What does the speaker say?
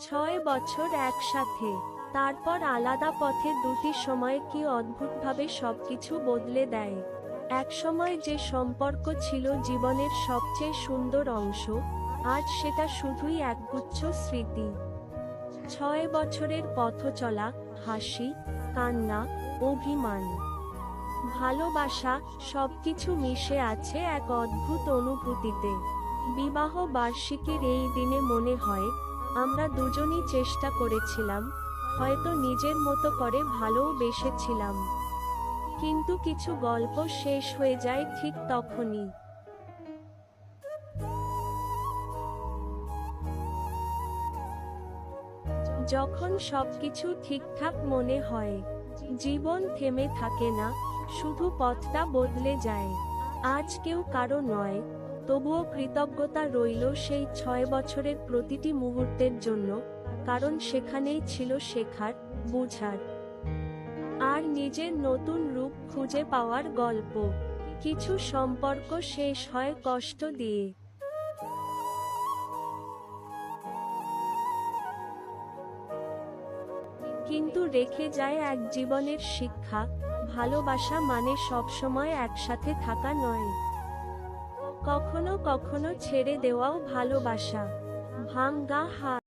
ছয় বছর একসাথে। তারপর আলাদা পথে দুটি সময় কি অদ্ভুতভাবে সবকিছু বদলে দেয়। একসময় যে সম্পর্ক ছিল জীবনের সবচেয়ে সুন্দর অংশ, আজ সেটা শুধুই একগুচ্ছ স্মৃতি। ছয় বছরের পথ চলা হাসি, কান্না, অভিমান। ভালোবাসা, সবকিছু মিশে আছে এক অদ্ভুত অনুভূতিতে। বিবাহ বার্ষিকীর এই দিনে মনে হয় আমরা দুজনই চেষ্টা করেছিলাম, হয়তো নিজের মতো করে ভালোও বেসেছিলাম। কিন্তু কিছু গল্প শেষ হয়ে যায় ঠিক তখনই। যখন সবকিছু ঠিকঠাক মনে হয়, জীবন থেমে থাকে না, শুধু পথটা বদলে যায়। আজ কেউ কারও নয় তবুও কৃতজ্ঞতা রইল সেই ছয় বছরের প্রতিটি মুহূর্তের জন্য, কারণ সেখানেই ছিল শেখার, বুঝার। আর নিজের নতুন রূপ খুঁজে পাওয়ার গল্প। কিছু সম্পর্ক শেষ হয় কষ্ট দিয়ে। কিন্তু রেখে যায় এক জীবনের শিক্ষা, ভালোবাসা মানে সবসময় একসাথে থাকা নয়। কখনো কখনো ছেড়ে দেওয়াও ভালোবাসা। ভাঙ্গা হাত